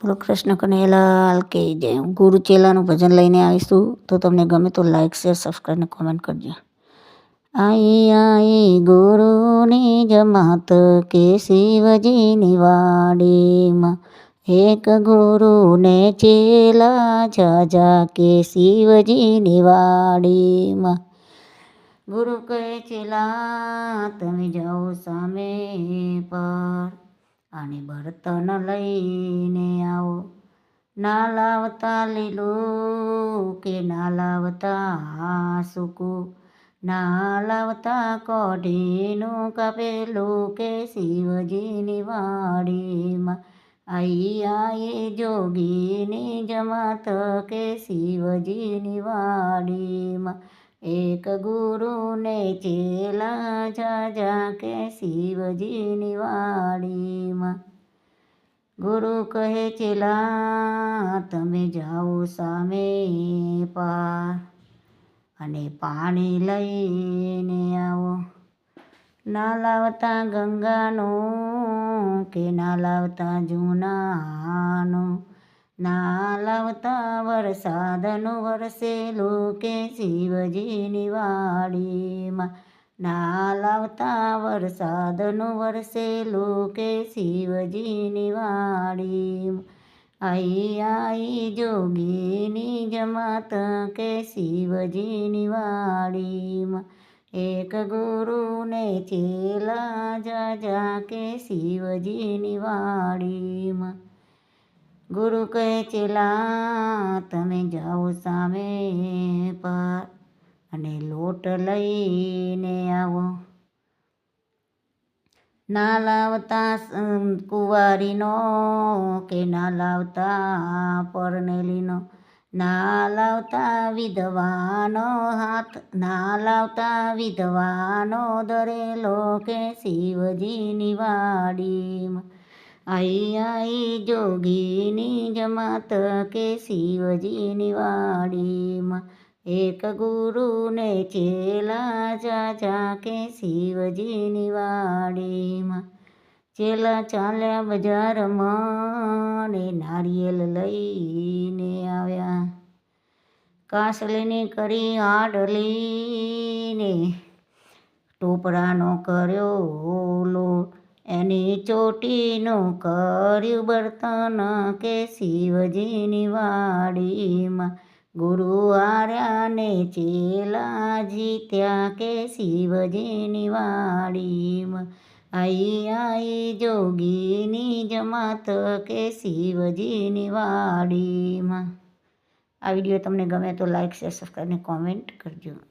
બોલો, કૃષ્ણ કનૈયાલાલ કે જય ગુરુ ચેલાનું ભજન લઈને આવીશું, તો તમને ગમે તો લાઈક શેર સબસ્ક્રાઈબ ને કોમેન્ટ કરજો. આઈ આઈ, ગુરુની જમાત કે શિવજીની વાડીમાં એક ગુરુને ચેલા જાજા કે શિવજીની વાડીમાં ગુરુ કહે, ચેલા, તમે જાઓ સામે પર. અને બર્તન લઈને આવો. ના લાવતા લીલું કે ના લાવતા સૂકું? ના લાવતા કઢીનું કાપેલું કે શિવજીની વાડીમાં? આઈ જોગીની જમાત કે શિવજીની વાડીમાં? એક ગુરુને ચેલા જાજા કે શિવજીની વાડીમાં ગુરુ કહે ચેલા તમે જાઓ સામે પાર અને પાણી લઈને આવો. ના લાવતા ગંગાનું કે ના લાવતા જૂનાનું? ના લાવતા વરસાદનું વરસેલું કે શિવજીની વાડીમાં? ના લાવતા વરસાદનું વરસેલું કે શિવજીની વાડી. આઈ આઈ, જોગીની જમાત કે શિવજીની વાડીમાં. એક ગુરુને ચેલા જાજા કે શિવજીની વાડીમાં. ગુરુ કહે, ચેલા, તમે જાઓ સામે પર. અને લોટ લઈને આવો. ના લાવતા કુંવારીનો કે ના લાવતા પરનેલીનો ના લાવતા વિધવાનો હાથ, ના લાવતા વિધવાનો દરેલો કે શિવજીની વાડીમાં આઈ આઈ, જોગીની જમાત કે શિવજીની વાડીમાં એક ગુરુને ચેલા જાજા કે શિવજીની વાડીમાં ચેલા ચાલ્યા બજારમાં ને નારિયેલ લઈને આવ્યા. કાસલીની કરી આડલીને ટોપરાનો કર્યો લોટ. એની ચોટીનું કર્યું બર્તન કે શિવજીની વાડીમાં ગુરુ આર્યાને ચેલા જીત્યા કે શિવજીની વાડીમાં? આઈ આઈ જોગીની જમાત કે શિવજીની વાડીમાં? આ વીડિયો તમને ગમે તો લાઈક, શેર, સબસ્ક્રાઈબ અને કોમેન્ટ કરજો.